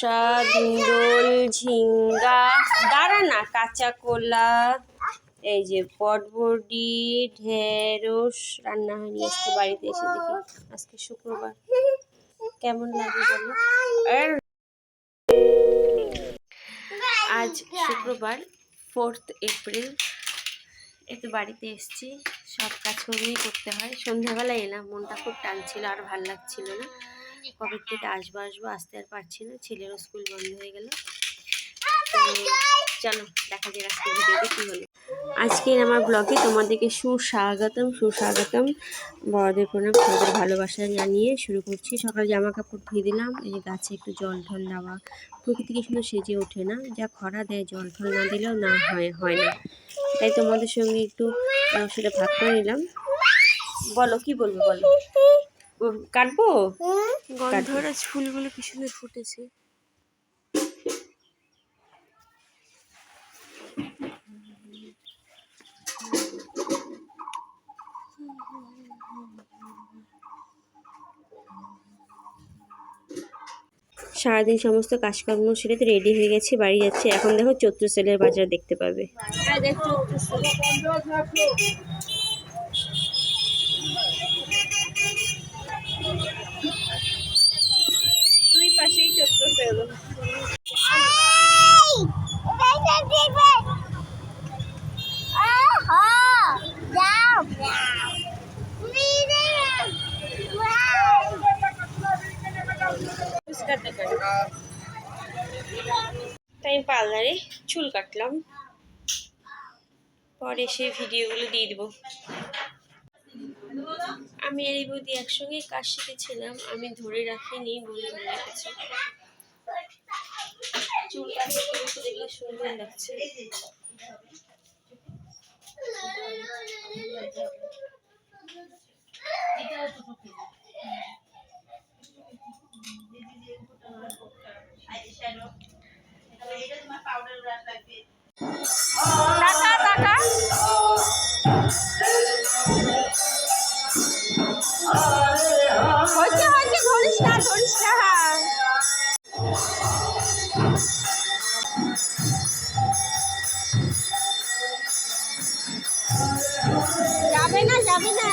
শসা ধুন্দল ঝিঙ্গা দাঁড়া না কাঁচা কলা, এই যে পটবডি, ঢেঁড়স রান্না হয়নি, আজকে বাড়িতে এসে দেখি। আজকে শুক্রবার। কেমন লাগে বলো? আজ শুক্রবার, ফোর্থ এপ্রিল। একটু বাড়িতে এসেছি, সব কাজকর্মই করতে হয়। সন্ধ্যাবেলায় এলাম, মনটা খুব টানছিল, আর ভালো লাগছিল না। কবে থেকে আসব আসব আসতে আর পারছি না ছেলেরও স্কুল বন্ধ হয়ে গেল। তো চলো দেখা যাক আজকে ভিডিওতে কী হলো। আজকের আমার ব্লগে তোমাদেরকে সুস্বাগতম সুস্বাগতম। বড়দের প্রণাম ছোটদের ভালোবাসা জানিয়ে শুরু করছি। সকালে জামা কাপড় ধুয়ে দিলাম এই যে গাছে একটু জল ঠল দেওয়া। প্রকৃতিকে সুন্দর সেজে ওঠে না? যা খরা দেয় জল ঠল না দিলেও না হয় হয় না। তাই তোমাদের সঙ্গে একটু সেটা ভাগ করে নিলাম। বলো কি বলব বলো? কাটবো? গন্ধরাজ ফুলগুলো কি সুন্দর ফুটেছে। সারাদিন সমস্ত কাজকর্ম সেরে তো রেডি হয়ে গেছে বাড়ি যাচ্ছে। এখন দেখো চৈত্র সেলের বাজার দেখতে পাবে। তাই আমি পার্লারে চুল কাটলাম। পরে সে ভিডিওগুলো দিয়ে দেবো। আমি এই বৌদি একসঙ্গে কাজ শিখেছিলাম, আমি ধরে রাখিনি বলে ধরে রেখেছি। চুল কাটতে সুন্দর লাগছে। টাকা টাকা হচ্ছে হচ্ছে ধরিস না ধরিস না যাবে না যাবে না।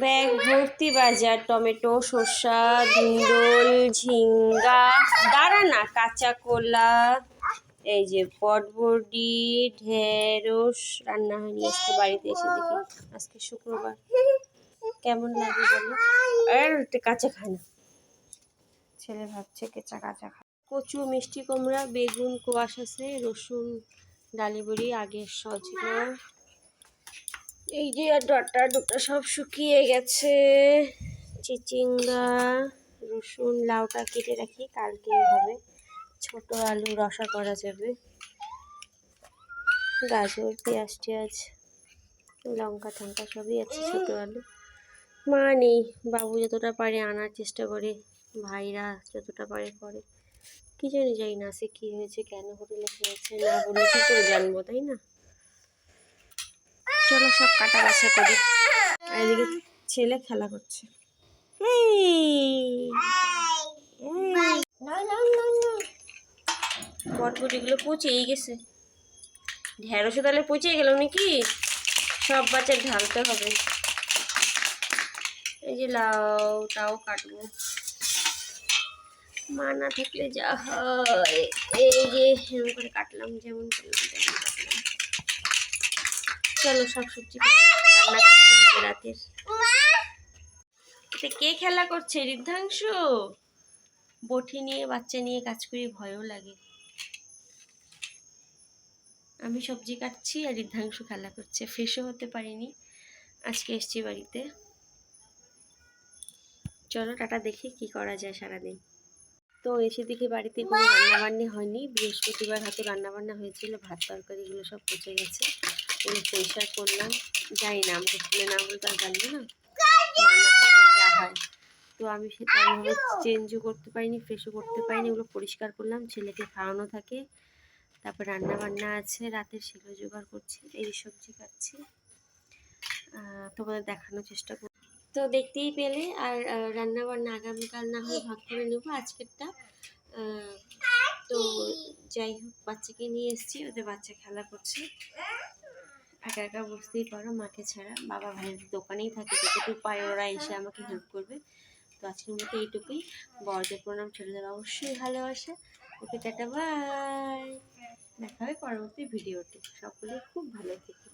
ব্যাগ ভর্তি বাজার টমেটো শসা ধুন্দল ঝিঙ্গা দাঁড়া না কাঁচা কলা এই যে পটবডি ঢেঁড়স রান্না হয়নি আজকে বাড়িতে এসে দেখি। আজকে শুক্রবার। কেমন লাগে বলো? আর কাঁচা খায় না। ছেলে ভাবছে কেঁচা কাঁচা খা কচু মিষ্টি কুমড়া বেগুন কোয়াশ আছে রসুন ডালি বড়ি আগের সজনা এই যে আর ডাটা দুটো সব শুকিয়ে গেছে। চিচিঙ্গা রসুন লাউটা কেটে রাখি কালকে হবে। ছোট আলু রসা করা যাবে। গাজর পেঁয়াজ টিয়াজ লঙ্কা টঙ্কা সবই আছে ছোট আলু। মা নেই বাবু যতটা পারে আনার চেষ্টা করে ভাইরা যতটা পারে করে। কি জানি যাই না সে কী হয়েছে কেন হোটেলে হয়েছে না বললে কী করে জানব তাই না? চলো সব কাটা বাছা করি। আর এদিকে ছেলে খেলা করছে। বটবটিগুলো পচেই গেছে। ঢেঁড়সও তাহলে পচে গেল নাকি? সব বাচ্চা ঢালতে হবে। এই যে লাউটাও কাটবো। মা না থাকলে যা হয়। এই যে এরকম করে কাটলাম, যেমন চলো সব সবজি রান্না করতে হবে রাতের। কে খেলা করছে, ঋদ্ধাংশ? বটি নিয়ে, বাচ্চা নিয়ে কাজ করি ভয়ও লাগে। আমি সবজি কাটছি আর ঋদ্ধাংশ খেলা করছে। ফ্রেশও হতে পারিনি। আজকে এসছি বাড়িতে। চলো টাটা দেখি কি করা যায় সারাদিন। তো এসে দেখি বাড়িতে কোনো রান্নাবান্না হয়নি। বৃহস্পতিবার হয়তো রান্নাবান্না হয়েছিল, ভাত তরকারিগুলো সব পচে গেছে। এগুলো পরিষ্কার করলাম। জানি না, আমাকে না বলতে আর জানব না। যা হয়। তো আমি সেটা চেঞ্জও করতে পারিনি ফ্রেশও করতে পারিনি ওগুলো পরিষ্কার করলাম। ছেলেকে খাওয়ানো থাকে। তারপর রান্না বান্না আছে, রাতের সেগুলো জোগাড় করছি, এই সবজি কাটছি তোমাদের দেখানোর চেষ্টা তো দেখতেই পেলে আর রান্না বান্না আগামীকাল না হয় ভাগ করে নেব আজকেরটা। তো যাই হোক, বাচ্চাকে নিয়ে এসেছি, ওদের বাচ্চা খেলা করছে। একা একা বুঝতেই পারো, মাকে ছাড়া। বাবা ভাইয়ের দোকানেই থাকে যতটুকু পায় ওরা এসে আমাকে হেল্প করবে। তো আজকের মতো এইটুকুই। বড়দের প্রণাম ছোটদের অবশ্যই ভালোবাসে। Okay tata, bye. দেখা হবে পরবর্তী ভিডিওতে সকলে খুব ভালো থেকে।